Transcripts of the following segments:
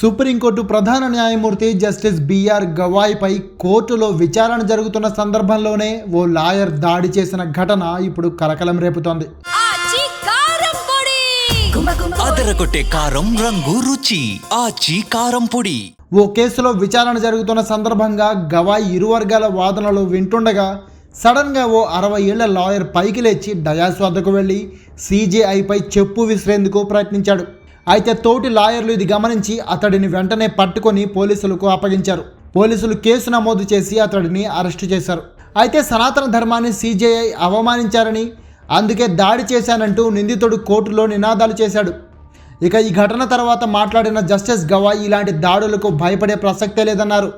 Supreme court ప్రధాన న్యాయమూర్తి justice BR గవాయ్పై కోర్టులో విచారణ జరుగుతున్న సందర్భంలోనే ఓ లాయర్ దాడి చేసిన ఘటన ఇప్పుడు కలకలం రేపుతోంది. కారం పొడి! అదరగొట్టే కారం రంగు రుచి. ఆచి కారం పొడి. ఓ కేసులో విచారణ జరుగుతున్న సందర్భంగా గవాయ్ ఇరు వర్గాల వాదనలు వింటుండగా సడన్గా ఓ అరవై ఏళ్ళ లాయర్ పైకి లేచి డయాస్ వద్దకు వెళ్ళి సీజేఐపై చెప్పు విసిరేందుకు ప్రయత్నించాడు. అయితే తోటి లాయర్లు ఇది గమనించి అతడిని వెంటనే పట్టుకొని పోలీసులకు అప్పగించారు. పోలీసులు కేసు నమోదు చేసి అతడిని అరెస్టు చేశారు. అయితే సనాతన ధర్మాన్ని సీజేఐ అవమానించారని అందుకే దాడి చేశానంటూ నిందితుడు కోర్టులో నినాదాలు చేశాడు. ఇక ఈ ఘటన తర్వాత మాట్లాడిన జస్టిస్ గవాయ్ ఇలాంటి దాడులకు భయపడే ప్రసక్తే లేదన్నారు.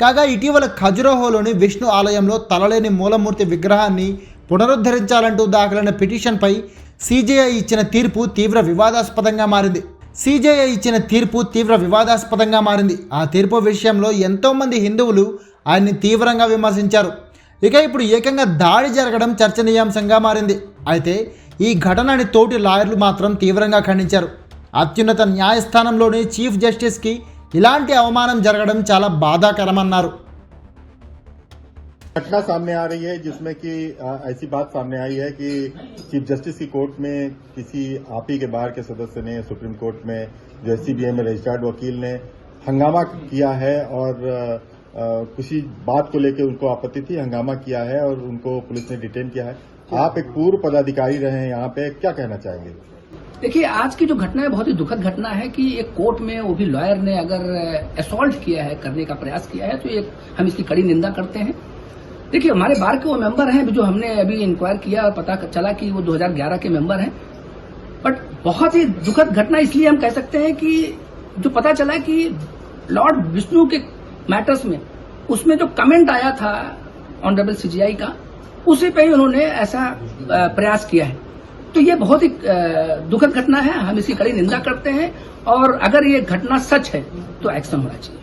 కాగా ఇటీవల ఖజురోహోలోని విష్ణు ఆలయంలో తలలేని మూలమూర్తి విగ్రహాన్ని పునరుద్ధరించాలంటూ దాఖలైన పిటిషన్పై సీజేఐ ఇచ్చిన తీర్పు తీవ్ర వివాదాస్పదంగా మారింది. సీజేఐ ఇచ్చిన తీర్పు తీవ్ర వివాదాస్పదంగా మారింది. ఆ తీర్పు విషయంలో ఎంతోమంది హిందువులు ఆయన్ని తీవ్రంగా విమర్శించారు. ఇక ఇప్పుడు ఏకంగా దాడి జరగడం చర్చనీయాంశంగా మారింది. అయితే ఈ ఘటనని తోటి లాయర్లు మాత్రం తీవ్రంగా ఖండించారు. అత్యున్నత న్యాయస్థానంలోని చీఫ్ జస్టిస్కి ఇలాంటి అవమానం జరగడం చాలా బాధాకరమన్నారు. घटना सामने आ रही है जिसमें कि ऐसी बात सामने आई है कि चीफ जस्टिस की कोर्ट में किसी आप ही के बाहर के सदस्य ने, सुप्रीम कोर्ट में जो एससीबीआई में रजिस्टर्ड वकील ने हंगामा किया है और किसी बात को लेकर उनको आपत्ति थी, हंगामा किया है और उनको पुलिस ने डिटेन किया है। आप एक पूर्व पदाधिकारी रहे हैं यहाँ पे, क्या कहना चाहेंगे? देखिए, आज की जो घटना है, बहुत ही दुखद घटना है कि एक कोर्ट में वो भी लॉयर ने अगर असॉल्ट किया है, करने का प्रयास किया है तो एक हम इसकी कड़ी निंदा करते हैं। देखिए, हमारे बार के वो मेंबर हैं, जो हमने अभी इंक्वायर किया और पता चला कि वो 2011 के मेंबर हैं। बट बहुत ही दुखद घटना इसलिए हम कह सकते हैं कि जो पता चला कि लॉर्ड विष्णु के मैटर्स में, उसमें जो कमेंट आया था ऑनरेबल सीजीआई का, उसी पे ही उन्होंने ऐसा प्रयास किया है। तो ये बहुत ही दुखद घटना है, हम इसकी कड़ी निंदा करते हैं, और अगर ये घटना सच है तो एक्शन होना चाहिए।